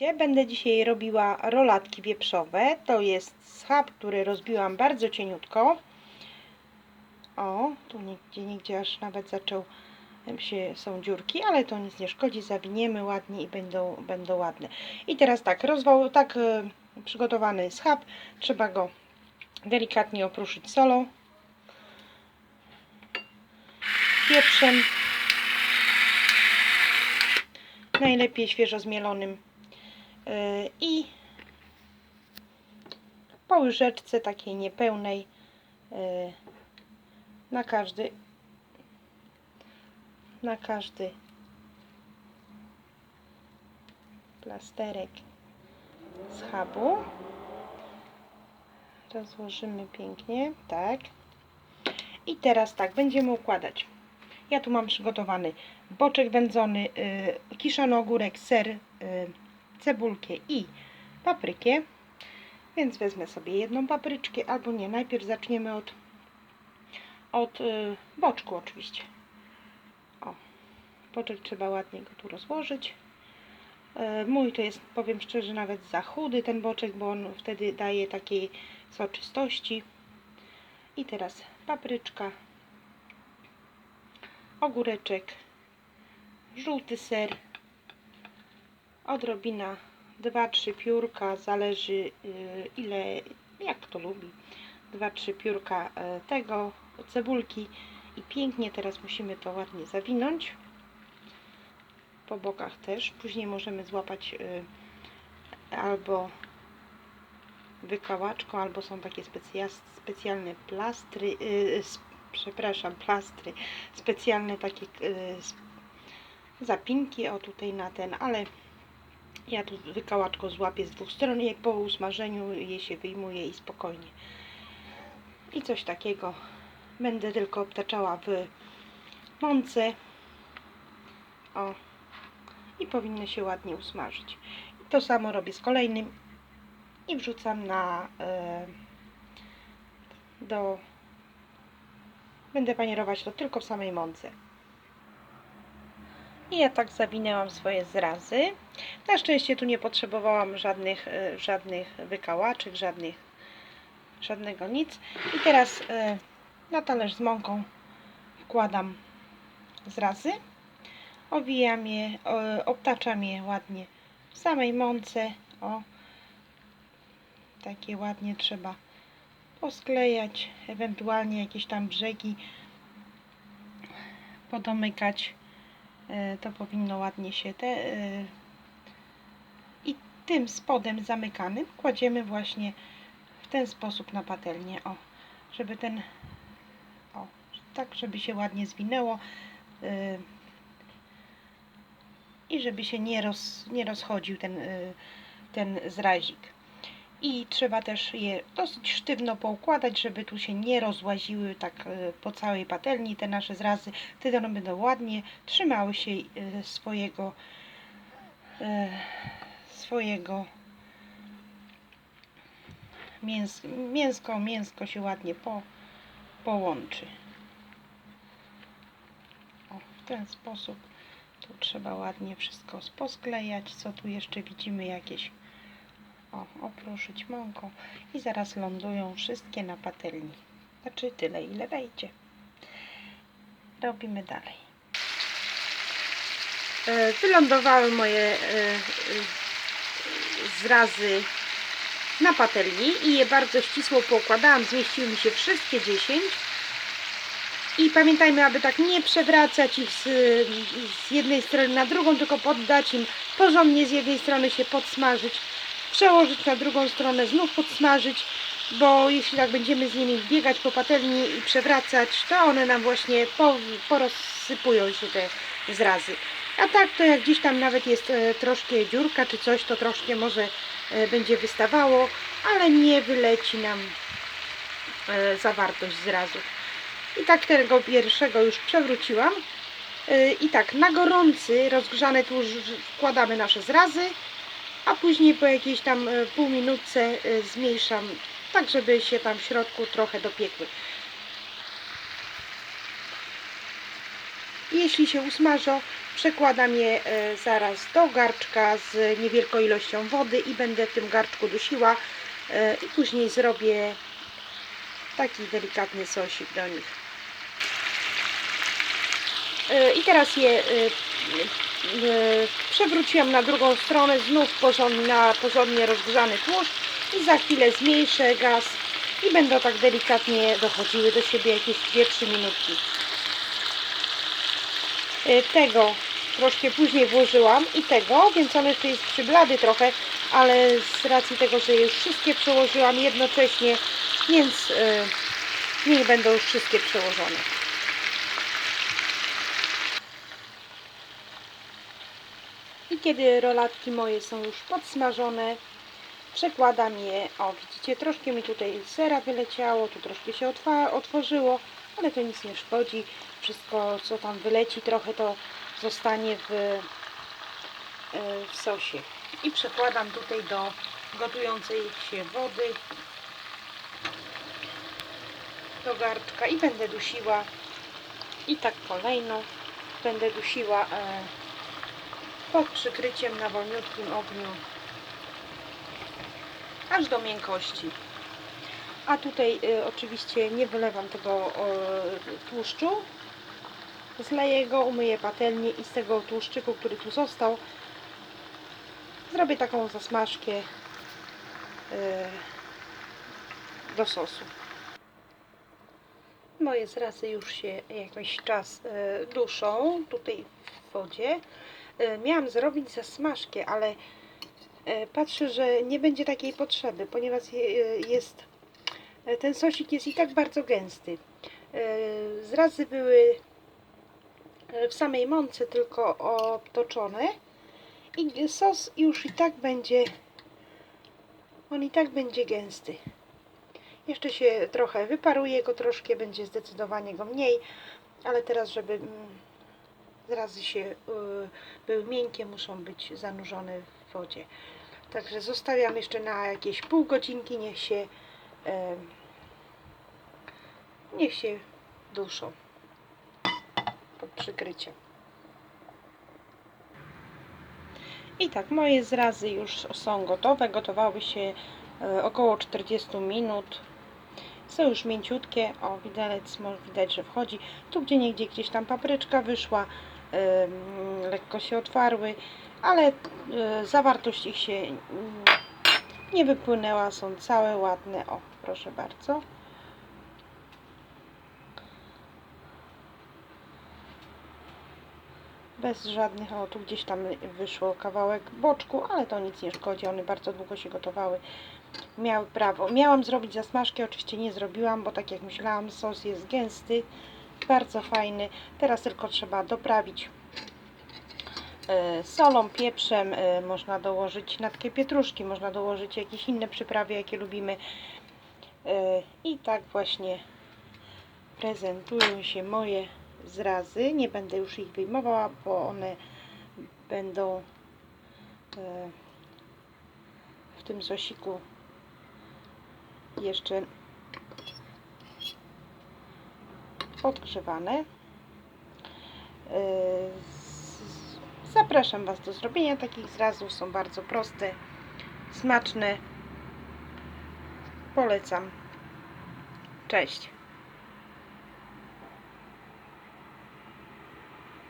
Będę dzisiaj robiła rolatki wieprzowe. To jest schab, który rozbiłam bardzo cieniutko. O, tu nigdzie, nigdzie aż nawet zaczął się, są dziurki, ale to nic nie szkodzi. Zawiniemy ładnie i będą, będą ładne. I teraz tak, rozwał, tak e, przygotowany schab. Trzeba go delikatnie opruszyć solą, pieprzem, najlepiej świeżo zmielonym i po łyżeczce takiej niepełnej yy, na każdy na każdy plasterek schabu rozłożymy pięknie, tak. I teraz tak, będziemy układać. Ja tu mam przygotowany boczek wędzony, yy, kiszony ogórek, ser, yy, cebulkę i paprykę. Więc wezmę sobie jedną papryczkę, albo nie. Najpierw zaczniemy od, od y, boczku oczywiście. O, boczek trzeba ładnie go tu rozłożyć. Y, mój to jest, powiem szczerze, nawet za chudy ten boczek, bo on wtedy daje takiej soczystości. I teraz papryczka, ogóreczek, żółty ser, odrobina 2-3 piórka, zależy y, ile, jak kto lubi. 2-3 piórka y, tego, cebulki i pięknie teraz musimy to ładnie zawinąć. Po bokach też. Później możemy złapać y, albo wykałaczką, albo są takie specja, specjalne plastry, przepraszam, plastry, specjalne takie zapinki, o tutaj na ten, ale ja tu wykałaczką złapię z dwóch stron i po usmażeniu je się wyjmuje i spokojnie. I coś takiego będę tylko obtaczała w mące. O. I powinny się ładnie usmażyć. I to samo robię z kolejnym i wrzucam na e, do będę panierować to tylko w samej mące. I ja tak zawinęłam swoje zrazy. Na szczęście tu nie potrzebowałam żadnych, e, żadnych wykałaczek, żadnych, żadnego nic. I teraz e, na talerz z mąką wkładam zrazy. Owijam je, obtaczam je ładnie w samej mące. O, takie ładnie trzeba posklejać, ewentualnie jakieś tam brzegi podomykać. E, To powinno ładnie się te e, i tym spodem zamykanym kładziemy właśnie w ten sposób na patelnię, o, żeby ten o, tak żeby się ładnie zwinęło e, i żeby się nie, roz, nie rozchodził ten, ten zrazik. I trzeba też je dosyć sztywno poukładać, żeby tu się nie rozłaziły tak e, po całej patelni te nasze zrazy. Wtedy one będą ładnie trzymały się e, swojego e, swojego mięs, mięsko, mięsko się ładnie po, połączy. O, w ten sposób tu trzeba ładnie wszystko posklejać. Co tu jeszcze widzimy jakieś o, opruszyć mąką i zaraz lądują wszystkie na patelni. Znaczy tyle, ile wejdzie. Robimy dalej. E, Wylądowały moje e, e, zrazy na patelni i je bardzo ścisło poukładałam. Zmieściły mi się wszystkie 10. I pamiętajmy, aby tak nie przewracać ich z, z jednej strony na drugą, tylko poddać im porządnie z jednej strony się podsmażyć przełożyć na drugą stronę, znów podsmażyć, bo jeśli tak będziemy z nimi biegać po patelni i przewracać, to one nam właśnie po, porozsypują się te zrazy. A tak to jak gdzieś tam nawet jest e, troszkę dziurka czy coś, to troszkę może e, będzie wystawało, ale nie wyleci nam e, zawartość zrazu. I tak tego pierwszego już przewróciłam. I tak na gorący, rozgrzane tu już wkładamy nasze zrazy a później po jakiejś tam e, pół minutce e, zmniejszam, tak żeby się tam w środku trochę dopiekły. Jeśli się usmażą, Przekładam je e, zaraz do garczka z niewielką ilością wody i będę w tym garczku dusiła i później zrobię taki delikatny sosik do nich. I teraz je przewróciłam na drugą stronę, znów porządnie, na porządnie rozgrzany tłuszcz i za chwilę zmniejszę gaz i będą tak delikatnie dochodziły do siebie jakieś 2-3 minutki. E, Tego troszkę później włożyłam i tego, więc on jeszcze jest przyblady trochę, ale z racji tego, że już wszystkie przełożyłam jednocześnie, więc e, niech będą już wszystkie przełożone. I kiedy rolatki moje są już podsmażone, przekładam je, o widzicie, troszkę mi tutaj sera wyleciało, tu troszkę się otworzyło, ale to nic nie szkodzi. Wszystko, co tam wyleci trochę, to zostanie w, e, w sosie. I przekładam tutaj do gotującej się wody do garczka i będę dusiła i tak kolejno będę dusiła e, pod przykryciem na wolniutkim ogniu aż do miękkości. A tutaj y, oczywiście nie wylewam tego y, tłuszczu. Zleję go, umyję patelnię i z tego tłuszczyku, który tu został, zrobię taką zasmażkę y, do sosu. Moje zrazy już się jakiś czas y, duszą tutaj w wodzie. Y, miałam zrobić zasmażkę, ale E, patrzę, że nie będzie takiej potrzeby, ponieważ je- jest e, ten sosik jest i tak bardzo gęsty. E, Zrazy były e, w samej mące tylko obtoczone i sos już i tak będzie on i tak będzie gęsty. Jeszcze się trochę wyparuje go troszkę, będzie zdecydowanie go mniej, ale teraz, żeby zrazy się y, były miękkie, muszą być zanurzone w wodzie. Także zostawiam jeszcze na jakieś pół godzinki, niech się em, niech się duszą pod przykryciem. I tak, moje zrazy już są gotowe. Gotowały się e, około 40 minut. Są już mięciutkie. O, widelec, widać, że wchodzi. Tu gdzie niegdzie gdzieś tam papryczka wyszła. Lekko się otwarły, ale e, zawartość ich się mm, nie wypłynęła. Są całe ładne. O, proszę bardzo. Bez żadnych, o tu gdzieś tam wyszło kawałek boczku, ale to nic nie szkodzi, one bardzo długo się gotowały. Miały prawo. Miałam zrobić zasmażkę, oczywiście nie zrobiłam, bo tak jak myślałam, sos jest gęsty, bardzo fajny. Teraz tylko trzeba doprawić e, solą, pieprzem, e, można dołożyć natkę pietruszki, można dołożyć jakieś inne przyprawy, jakie lubimy. E, I tak właśnie prezentują się moje zrazy. Nie będę już ich wyjmowała, bo one będą w tym sosiku jeszcze podgrzewane. E, z- Zapraszam Was do zrobienia takich zrazów. Są bardzo proste, smaczne. Polecam. Cześć.